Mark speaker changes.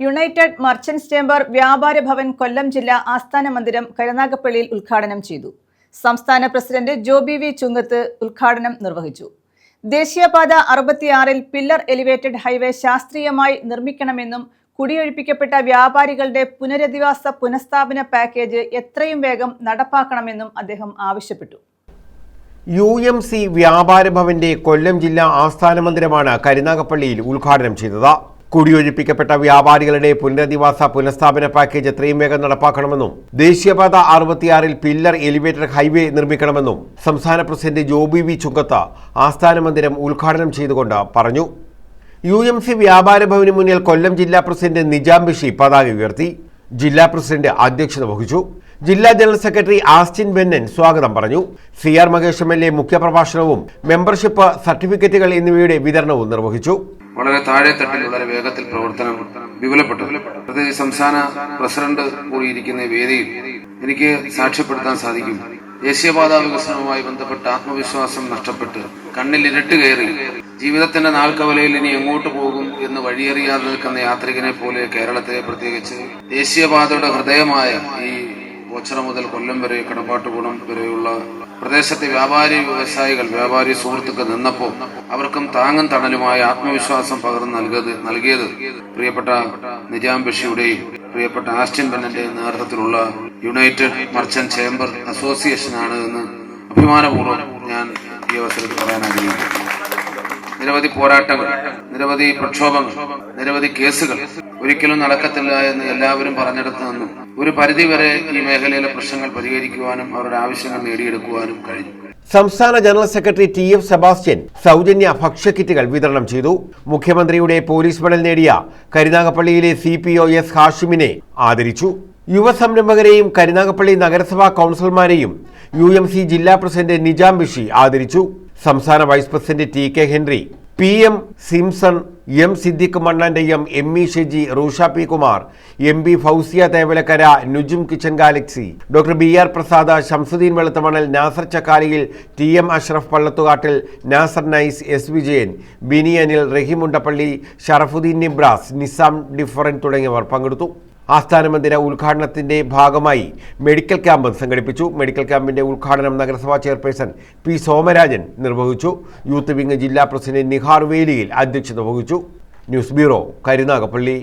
Speaker 1: United merchants chamber വ്യാപാര ഭവൻ കൊല്ലം ജില്ലാ ആസ്ഥാന മന്ദിരം കരുനാഗപ്പള്ളിയിൽ ഉദ്ഘാടനം ചെയ്തു. സംസ്ഥാന പ്രസിഡന്റ് ജോബി വി ചുങ്കത്ത് ഉദ്ഘാടനം നിർവഹിച്ചു. ദേശീയപാത അറുപത്തിയാറിൽ പില്ലർ എലിവേറ്റഡ് ഹൈവേ ശാസ്ത്രീയമായി നിർമ്മിക്കണമെന്നും കുടിയൊഴിപ്പിക്കപ്പെട്ട വ്യാപാരികളുടെ പുനരധിവാസ പുനഃസ്ഥാപന പാക്കേജ് എത്രയും വേഗം നടപ്പാക്കണമെന്നും അദ്ദേഹം ആവശ്യപ്പെട്ടു.
Speaker 2: യു എം സി വ്യാപാര ഭവന്റെ കൊല്ലം ജില്ലാ ആസ്ഥാന മന്ദിരമാണ് കരുനാഗപ്പള്ളിയിൽ ഉദ്ഘാടനം ചെയ്തത്. കുടിയൊഴിപ്പിക്കപ്പെട്ട വ്യാപാരികളുടെ പുനരധിവാസ പുനഃസ്ഥാപന പാക്കേജ് എത്രയും വേഗം നടപ്പാക്കണമെന്നും ദേശീയപാത അറുപത്തിയാറിൽ പില്ലർ എലിവേറ്റഡ് ഹൈവേ നിർമ്മിക്കണമെന്നും സംസ്ഥാന പ്രസിഡന്റ് ജോബി വി ചുങ്കത്ത ആസ്ഥാന മന്ദിരം ഉദ്ഘാടനം ചെയ്തുകൊണ്ട് പറഞ്ഞു. യു എം സി വ്യാപാര ഭവന് മുന്നിൽ കൊല്ലം ജില്ലാ പ്രസിഡന്റ് നിജാം ബഷി പതാക ഉയർത്തി. ജില്ലാ പ്രസിഡന്റ് അധ്യക്ഷത വഹിച്ചു. ജില്ലാ ജനറൽ സെക്രട്ടറി ആസ്റ്റിൻ ബെന്നൻ സ്വാഗതം പറഞ്ഞു. C R Mahesh M L A മുഖ്യപ്രഭാഷണവും membership സർട്ടിഫിക്കറ്റുകൾ എന്നിവയുടെ വിതരണവും നിർവഹിച്ചു.
Speaker 3: വളരെ താഴെ തട്ടിൽ വളരെ വേഗത്തിൽ പ്രവർത്തനം വിപുലപ്പെട്ടു. പ്രത്യേകിച്ച് സംസ്ഥാന പ്രസിഡന്റ് കൂടിയിരിക്കുന്ന വേദിയിൽ എനിക്ക് സാക്ഷ്യപ്പെടുത്താൻ സാധിക്കും. ദേശീയപാത വികസനവുമായി ബന്ധപ്പെട്ട ആത്മവിശ്വാസം നഷ്ടപ്പെട്ട് കണ്ണിൽ ഇരട്ട് കയറി ജീവിതത്തിന്റെ നാൾക്കവലയിൽ ഇനി എങ്ങോട്ട് പോകും എന്ന് വഴിയറിയാതെ നിൽക്കുന്ന യാത്രികനെ പോലെ കേരളത്തെ പ്രത്യേകിച്ച് ദേശീയപാതയുടെ ഹൃദയമായ ഈ ഓച്ചറ മുതൽ കൊല്ലം വരെ കടപ്പാട്ടുകുളം വരെയുള്ള പ്രദേശത്തെ വ്യാപാരി വ്യവസായികൾ വ്യാപാരി സുഹൃത്തുക്കൾ നിന്നപ്പോൾ അവർക്കും താങ്ങും തണലുമായ ആത്മവിശ്വാസം പകർന്നു നൽകിയത് നൽകിയത് പ്രിയപ്പെട്ട നിജാം ബഷിയുടെയും പ്രിയപ്പെട്ട ആസ്റ്റിൻ ബെന്നന്റെ നേതൃത്വത്തിലുള്ള യുണൈറ്റഡ് മർച്ചന്റ് ചേംബർ അസോസിയേഷൻ ആണ് എന്ന് അഭിമാനപൂർവം ഞാൻ ഈ അവസരത്തിൽ പറയാൻ ആഗ്രഹിക്കുന്നു. നിരവധി പോരാട്ടങ്ങൾ നിരവധി പ്രക്ഷോഭങ്ങൾ നിരവധി കേസുകൾ ഒരിക്കലും നടക്കത്തില്ല എന്ന് എല്ലാവരും പറഞ്ഞെടുത്തു നിന്നും ഒരു പരിധിവരെ ഈ മേഖലയിലെ പ്രശ്നങ്ങൾ പരിഹരിക്കുവാനും അവരുടെ ആവശ്യങ്ങൾ നേടിയെടുക്കുവാനും കഴിഞ്ഞു.
Speaker 2: സംസ്ഥാന general secretary T F Sebastian സൗജന്യ ഭക്ഷ്യക്കിറ്റുകൾ വിതരണം ചെയ്തു. മുഖ്യമന്ത്രിയുടെ പോലീസ് മെഡൽ നേടിയ കരുനാഗപ്പള്ളിയിലെ സി പി ഒ എസ് ഹാഷിമിനെ ആദരിച്ചു. യുവസംരംഭകരെയും കരുനാഗപ്പള്ളി നഗരസഭാ കൗൺസിലർമാരെയും യു എം സി ജില്ലാ പ്രസിഡന്റ് നിജാം ബിഷി ആദരിച്ചു. സംസ്ഥാന vice president T K Henry P M Simson M Siddique മണ്ണാന്റെയും M E Sheji Rusha P Kumar M B Fausiya Thevalakkara Nujum kitchen galaxy. Doctor B R Prasad Shamsuddin Veluthamanal Nasar Chakkaliyil T M Ashraf Pallathukattil Nasar nice S Vijayan Bini Anil റഹീമുണ്ടപ്പള്ളി Sharafuddin Nibras Nizam ഡിഫറൻ തുടങ്ങിയവർ പങ്കെടുത്തു. ആസ്ഥാന മന്ദിര ഉദ്ഘാടനത്തിന്റെ ഭാഗമായി medical camp സംഘടിപ്പിച്ചു. Medical ക്യാമ്പിന്റെ ഉദ്ഘാടനം നഗരസഭാ chairperson P Somarajan നിർവഹിച്ചു. യൂത്ത് വിംഗ് ജില്ലാ പ്രസിഡന്റ് നിഹാർ വേലിയിൽ അധ്യക്ഷത വഹിച്ചു. News bureau Karunagappally.